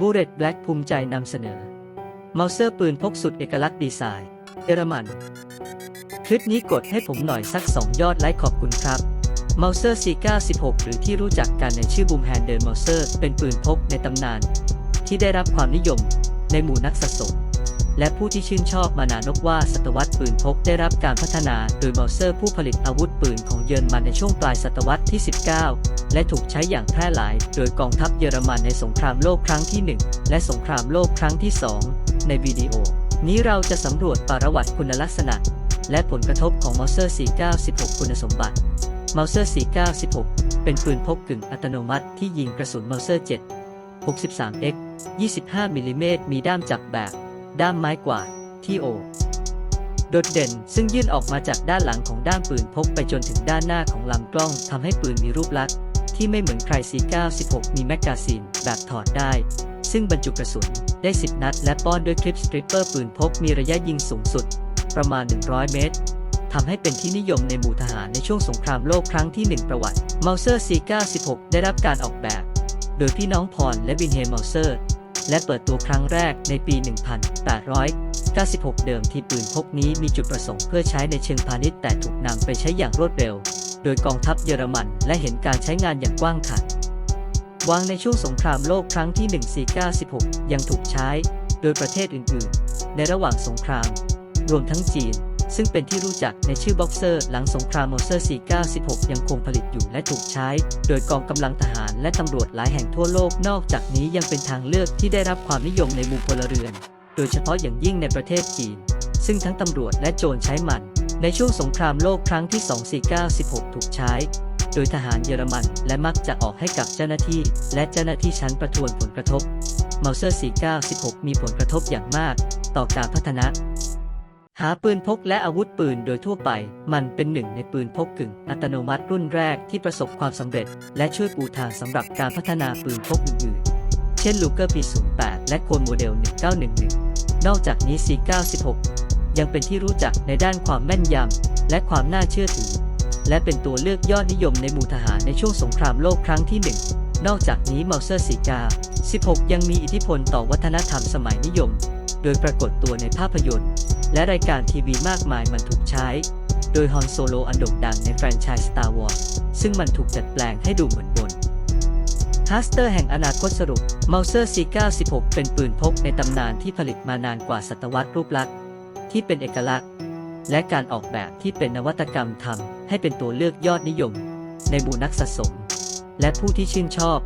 บูเรตแบล็กภูมิใจนำเสนอ เมาเซอร์ปืนพกสุดเอกลักษณ์ดีไซน์เยอรมัน คลิปนี้กดให้ผมหน่อยสัก 2 ยอดไลค์ขอบคุณครับเมาเซอร์ C96 หรือที่รู้จักกันในชื่อบูมแฮนเดิลเมาเซอร์เป็นปืนพกในตำนาน ที่ได้รับความนิยมในหมู่นักสะสม และผู้ที่ชื่นชอบมานานกว่าศตวรรษปืนพกได้รับการพัฒนาโดยเมาเซอร์ผู้ผลิตอาวุธปืนของเยอรมันในช่วงปลายศตวรรษที่ 19 และถูกใช้อย่างแพร่หลาย โดยกองทัพเยอรมันในสงครามโลกครั้งที่ 1 และสงครามโลกครั้งที่ 2 ในวิดีโอ นี้เราจะสำรวจประวัติคุณลักษณะ และผลกระทบของมาเซอร์ 496 คุณสมบัติมาเซอร์496 เป็นปืนพกกึ่งอัตโนมัติที่ยิงกระสุนมาเซอร์7 63x 25 มิลลิเมตรมีด้ามจับแบบ ด้ามไม้กวาดที่โอโดดเด่นซึ่งยื่นออกมาจากด้านหลังของด้ามปืนพกไปจนถึงด้านหน้าของลำกล้องทำให้ปืนมีรูปลักษณ์ที่ไม่เหมือนใคร C96 มีแมกกาซีนแบบถอดได้ ซึ่งบรรจุกระสุนได้ 10 นัด และป้อนด้วยคลิปสตริปเปอร์ปืนพกมีระยะยิงสูงสุด ประมาณ 100 เมตรทำให้เป็นที่นิยมในหมู่ทหารในช่วงสงครามโลกครั้งที่ 1 ประวัติเมาเซอร์ C96 ได้รับการออกแบบ โดยพี่น้องพรและวินเฮมเมาเซอร์ และเปิดตัวครั้งแรกในปี 1896 เดิมที่ปืนพกนี้มีจุดประสงค์เพื่อใช้ในเชิงพาณิชย์แต่ถูกนำไปใช้อย่างรวดเร็ว โดยกองทัพเยอรมันและเห็นการใช้งานอย่างกว้างขวางวางในช่วงสงครามโลกครั้งที่ 1496 ยังถูกใช้ โดยประเทศอื่น ๆ ในระหว่างสงคราม รวมทั้งจีน ซึ่งเป็นที่รู้จักในชื่อบ็อกเซอร์ หลังสงครามมอเซอร์ 496ยังคงผลิตอยู่และถูกใช้ โดยกองกำลังทหารและตำรวจหลายแห่งทั่วโลก นอกจากนี้ยังเป็นทางเลือกที่ได้รับความนิยมในหมู่พลเรือน โดยเฉพาะอย่างยิ่งในประเทศจีน ซึ่งทั้งตำรวจและโจรใช้มัน ในช่วงสงครามโลกครั้งที่ 2496ถูกใช้โดยทหารเยอรมันและมักจะออกให้กับเจ้าหน้าที่ และเจ้าหน้าที่ชั้นประทวนผลกระทบเมาเซอร์ 496มีผลกระทบอย่างมาก ต่อการพัฒนา หาปืนพกและอาวุธปืนโดยทั่วไป มันเป็นหนึ่งในปืนพกกึ่ง อัตโนมัติรุ่นแรกที่ประสบความสำเร็จ และช่วยปูทางสำหรับการพัฒนาปืนพกอื่นๆ เช่นลูเกอร์ P08 และโคนโมเดล 1911 นอกจากนี้ C96 ยังเป็นที่รู้จักในด้านความแม่นยำและความน่าเชื่อถือ และเป็นตัวเลือกยอดนิยมในหมู่ทหารในช่วงสงครามโลกครั้งที่ 1 นอกจากนี้เมาเซอร์สีกา 16 ยังมีอิทธิพลต่อวัฒนธรรมสมัยนิยม โดยปรากฏตัวในภาพยนตร์ และรายการทีวีมากมายมันถูกใช้ โดยฮอนโซโลอันโด่งดังในแฟรนไชส์ Star Wars ซึ่งมันถูกดัดแปลงให้ดูเหมือนบนฮัสเตอร์แห่งอนาคตสรุปเมาเซอร์ C96 เป็นปืนพกในตำนานที่ผลิตมานานกว่าศตวรรษรูปลักษณ์ที่เป็นเอกลักษณ์ และการออกแบบที่เป็นนวัตกรรมทำให้เป็นตัวเลือกยอดนิยม ในหมู่นักสะสม และผู้ที่ชื่นชอบ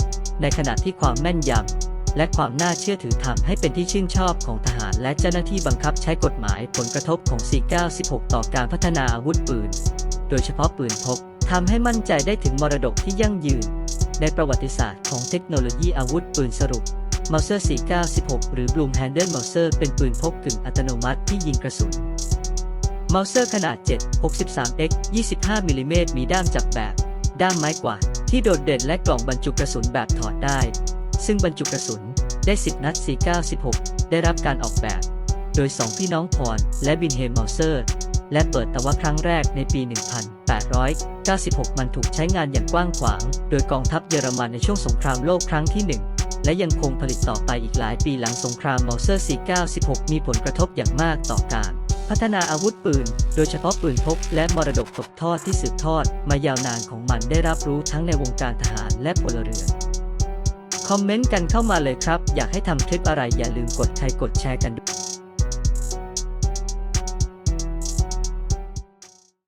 ในขณะที่ความแม่นยำ และความน่าเชื่อถือทำให้เป็นที่ชื่นชอบของทหารและเจ้าหน้าที่บังคับใช้กฎหมายผลกระทบของ 496 ต่อการพัฒนาอาวุธปืน โดยเฉพาะปืนพกทำให้มั่นใจได้ถึงมรดกที่ยั่งยืน ในประวัติศาสตร์ของเทคโนโลยีอาวุธปืนสรุป m o u s e r 496 หรือ Bloom Handle Mauser เป็นปืนพกกึ่งอัตโนมัติที่ยิงกระสุนเมาเซอร์ขนาด 7 63x 25มิลลิเมตรมีด้ามจับแบบ ด้ามไม้กวาดที่โดดเด่นและกล่องบรรจุกระสุนแบบถอดได้ ซึ่งบรรจุกระสุนได้ 10 นัด 496ได้รับการออกแบบ โดย 2 พี่น้องพรและบินเฮมเมาเซอร์ และเปิดตัวครั้งแรกในปี 1896 มันถูกใช้งานอย่างกว้างขวาง โดยกองทัพเยอรมันในช่วงสงครามโลกครั้งที่ 1 และยังคงผลิตต่อไปอีกหลายปีหลังสงครามเมาเซอร์ 496มีผลกระทบอย่างมากต่อการพัฒนาอาวุธปืน โดยเฉพาะปืนพกและมรดกตกทอดที่สืบทอดมายาวนานของมันได้รับรู้ทั้งในวงการทหารและพลเรือน คอมเมนต์กันเข้ามาเลยครับ อยากให้ทำคลิปอะไรอย่าลืมกดไลค์กดแชร์กันด้วย